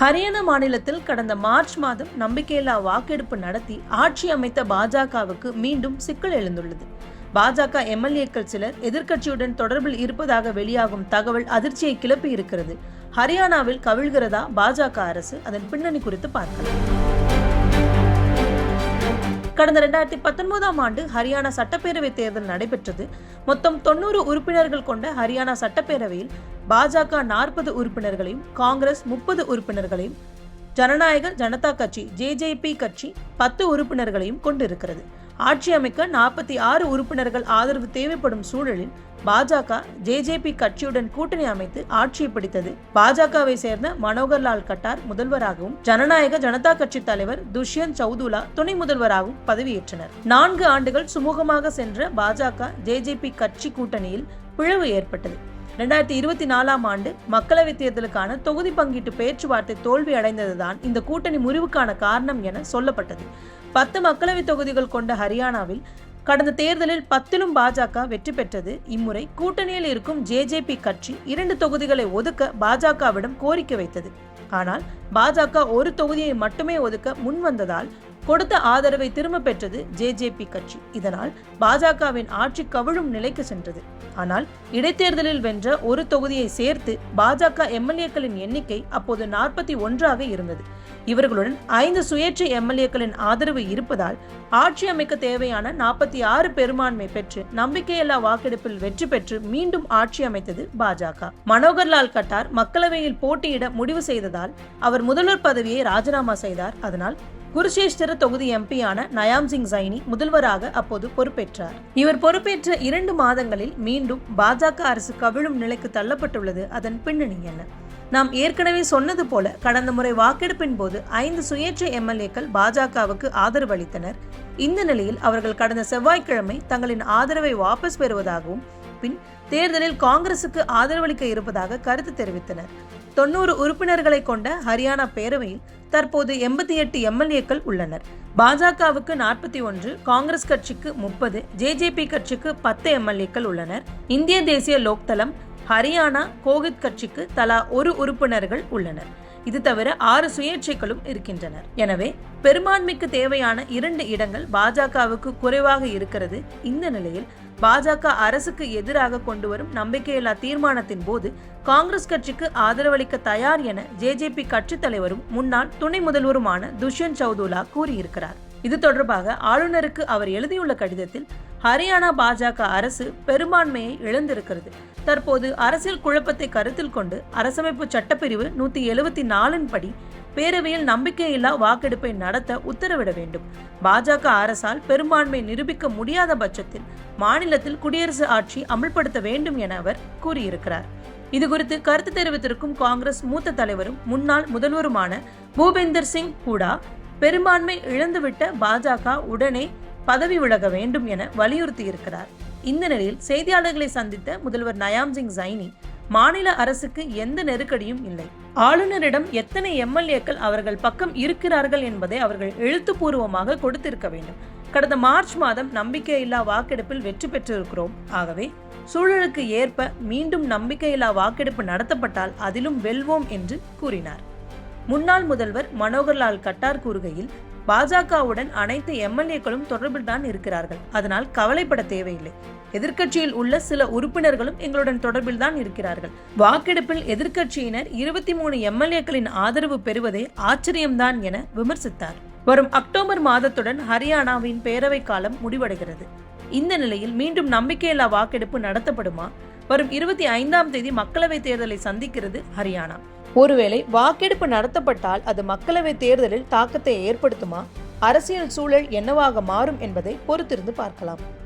ஹரியானா மாநிலத்தில் கடந்த மார்ச் மாதம் நம்பிக்கையில்லா வாக்கெடுப்பு நடத்தி ஆட்சி அமைத்த பாஜகவுக்கு மீண்டும் சிக்கல் எழுந்துள்ளது. பாஜக எம்எல்ஏக்கள் சிலர் எதிர்க்கட்சியுடன் தொடர்பில் இருப்பதாக வெளியாகும் தகவல் அதிர்ச்சியை கிளப்பி இருக்கிறது ஹரியானாவில் கவிழ்கிறதா பாஜக அரசு? அதன் பின்னணி குறித்து பார்க்கலாம். கடந்த ரெண்டாயிரத்தி பத்தொன்பதாம் ஆண்டு ஹரியானா சட்டப்பேரவை தேர்தல் நடைபெற்றது. மொத்தம் தொண்ணூறு உறுப்பினர்கள் கொண்ட ஹரியானா சட்டப்பேரவையில் பாஜக நாற்பது உறுப்பினர்களையும் காங்கிரஸ் முப்பது உறுப்பினர்களையும் ஜனநாயக ஜனதா கட்சி ஜேஜேபி கட்சி பத்து உறுப்பினர்களையும் கொண்டிருக்கிறது. ஆட்சி அமைக்க நாற்பத்தி ஆறு உறுப்பினர்கள் ஆதரவு தேவைப்படும் சூழலில் பாஜக ஜேஜேபி கட்சியுடன் கூட்டணி அமைத்து ஆட்சியை பிடித்தது. பாஜகவை சேர்ந்த மனோகர்லால் கட்டார் முதல்வராகவும் ஜனநாயக ஜனதா கட்சி தலைவர் துஷ்யந்த் சௌதுலா துணை முதல்வராகவும் பதவியேற்றனர். நான்கு ஆண்டுகள் சுமூகமாக சென்ற பாஜக ஜேஜேபி கட்சி கூட்டணியில் பிளவு ஏற்பட்டது. ரெண்டாயிரத்தி இருபத்தி நாலாம் ஆண்டு மக்களவைத் தேர்தலுக்கான தொகுதி பங்கீட்டு பேச்சுவார்த்தை தோல்வி அடைந்ததுதான் இந்த கூட்டணி முறிவுக்கான காரணம் என சொல்லப்பட்டது. பத்து மக்களவைத் தொகுதிகள் கொண்ட ஹரியானாவில் கடந்த தேர்தலில் பத்திலும் பாஜக வெற்றி பெற்றது. இம்முறை கூட்டணியில் இருக்கும் ஜேஜேபி கட்சி இரண்டு தொகுதிகளை ஒதுக்க பாஜகவிடம் கோரிக்கை வைத்தது. ஆனால் பாஜக ஒரு தொகுதியை மட்டுமே ஒதுக்க முன் வந்ததால் கொடுத்த ஆதரவை திரும்ப பெற்றது ஜேஜேபி கட்சி. இதனால் பாஜகவின் ஆட்சி கவிழும் நிலைக்கு சென்றது. ஆனால் இடைத்தேர்தலில் வென்ற ஒரு தொகுதியை சேர்த்து பாஜக எம்எல்ஏக்களின் எண்ணிக்கை அப்போது நாற்பத்தி ஒன்றாக இருந்தது. இவர்களுடன் ஐந்து சுயேட்சை எம்எல்ஏக்களின் ஆதரவு இருப்பதால் ஆட்சி அமைக்க தேவையான நாற்பத்தி ஆறு பெரும்பான்மை பெற்று நம்பிக்கையில்லா வாக்கெடுப்பில் வெற்றி பெற்று மீண்டும் ஆட்சி அமைத்தது பாஜக. மனோகர்லால் கட்டார் மக்களவையில் போட்டியிட முடிவு செய்ததால் அவர் முதல்வர் பதவியை ராஜினாமா செய்தார். அதனால் குருஷேஷ்டர தொகுதி எம்பியான நயாம் சிங் சைனி முதல்வராக அப்போது பொறுப்பேற்றார். இவர் பொறுப்பேற்ற இரண்டு மாதங்களில் மீண்டும் பாஜக அரசு கவிழும் நிலைக்கு தள்ளப்பட்டுள்ளது. அதன் பின்னணி என்ன? நாம் ஏற்கனவே சொன்னது போல கடந்த முறை வாக்கெடுப்பின் போது ஐந்து சுயேட்சை எம்எல்ஏக்கள் பாஜகவுக்கு ஆதரவு அளித்தனர். இந்த நிலையில் அவர்கள் கடந்த செவ்வாய்க்கிழமை தங்களின் ஆதரவை வாபஸ் பெறுவதாகவும் பின் தேர்தலில் காங்கிரசுக்கு ஆதரவளிக்க இருப்பதாக கருத்து தெரிவித்தனர். தொண்ணூறு உறுப்பினர்களை கொண்ட ஹரியானா பேரவையில் தற்போது எண்பத்தி எட்டு எம்எல்ஏக்கள் உள்ளனர். பாஜகவுக்கு நாற்பத்தி ஒன்று காங்கிரஸ் கட்சிக்கு முப்பது ஜேஜேபி கட்சிக்கு பத்து எம்எல்ஏக்கள் உள்ளனர். இந்திய தேசிய லோக்தளம் ஹரியானா கோகித் கட்சிக்கு தலா ஒரு உறுப்பினர்கள் உள்ளனர். இது தவிர ஆறு சுயேட்சைகளும் இருக்கின்றனர். எனவே பெரும்பான்மைக்கு தேவையான இரண்டு இடங்கள் பாஜகவுக்கு குறைவாக இருக்கிறது. இந்த நிலையில் பாஜக அரசுக்கு எதிராக கொண்டு வரும் நம்பிக்கையில்லா தீர்மானத்தின் போது காங்கிரஸ் கட்சிக்கு ஆதரவளிக்க தயார் என ஜேஜேபி கட்சித் தலைவரும் முன்னாள் துணை முதல்வருமான துஷ்யந்த் சௌதுலா கூறியிருக்கிறார். இது தொடர்பாக ஆளுநருக்கு அவர் எழுதியுள்ள கடிதத்தில் ஹரியானா பாஜக அரசு பெரும்பான்மையை இழந்திருக்கிறது. தற்போது அரசியல் குழப்பத்தை கருத்தில் கொண்டு அரசமைப்பு சட்டப்பிரிவு நூத்தி எழுபத்தி நாலின் படி பேரவையில் நம்பிக்கையில்லா வாக்கெடுப்பை நடத்த உத்தரவிட வேண்டும். பாஜக அரசால் பெரும்பான்மை நிரூபிக்க முடியாத பட்சத்தில் மாநிலத்தில் குடியரசு ஆட்சி அமல்படுத்த வேண்டும் என அவர் கூறியிருக்கிறார். இதுகுறித்து கருத்து தெரிவித்திருக்கும் காங்கிரஸ் மூத்த தலைவரும் முன்னாள் முதல்வருமான பூபேந்தர் சிங் ஹூடா பெரும்பான்மை இழந்துவிட்ட பாஜக உடனே பதவி விலக வேண்டும் என வலியுறுத்தியிருக்கிறார். இந்த நிலையில் செய்தியாளர்களை சந்தித்த முதல்வர் நயாம் சிங் சைனி மாநில அரசுக்கு எந்த நெருக்கடியும் இல்லை. ஆளுநரிடம் எத்தனை எம்எல்ஏக்கள் அவர்கள் பக்கம் இருக்கிறார்கள் என்பதை அவர்கள் எழுத்துப்பூர்வமாக கொடுத்திருக்க வேண்டும். கடந்த மார்ச் மாதம் நம்பிக்கையில்லா வாக்கெடுப்பில் வெற்றி பெற்றிருக்கிறோம். ஆகவே சூழலுக்கு ஏற்ப மீண்டும் நம்பிக்கையில்லா வாக்கெடுப்பு நடத்தப்பட்டால் அதிலும் வெல்வோம் என்று கூறினார். முன்னாள் முதல்வர் மனோகர்லால் கட்டார் கூறுகையில் பாஜகவுடன் அனைத்து எம்எல்ஏக்களும் தொடர்பில் தான் இருக்கிறார்கள். அதனால் கவலைப்பட தேவையில்லை. எதிர்க்கட்சியில் உள்ள சில உறுப்பினர்களும் எங்களுடன் தொடர்பில் தான் இருக்கிறார்கள். வாக்கெடுப்பில் எதிர்க்கட்சியினர் இருபத்தி மூணு எம்எல்ஏக்களின் ஆதரவு பெறுவதே ஆச்சரியம்தான் என விமர்சித்தார். வரும் அக்டோபர் மாதத்துடன் ஹரியானாவின் பேரவை காலம் முடிவடைகிறது. இந்த நிலையில் மீண்டும் நம்பிக்கையில்லா வாக்கெடுப்பு நடத்தப்படுமா? வரும் இருபத்தி ஐந்தாம் தேதி மக்களவைத் தேர்தலை சந்திக்கிறது ஹரியானா. ஒருவேளை வாக்கெடுப்பு நடத்தப்பட்டால் அது மக்களவைத் தேர்தலில் தாக்கத்தை ஏற்படுத்துமா? அரசியல் சூழல் என்னவாக மாறும் என்பதை பொறுத்திருந்து பார்க்கலாம்.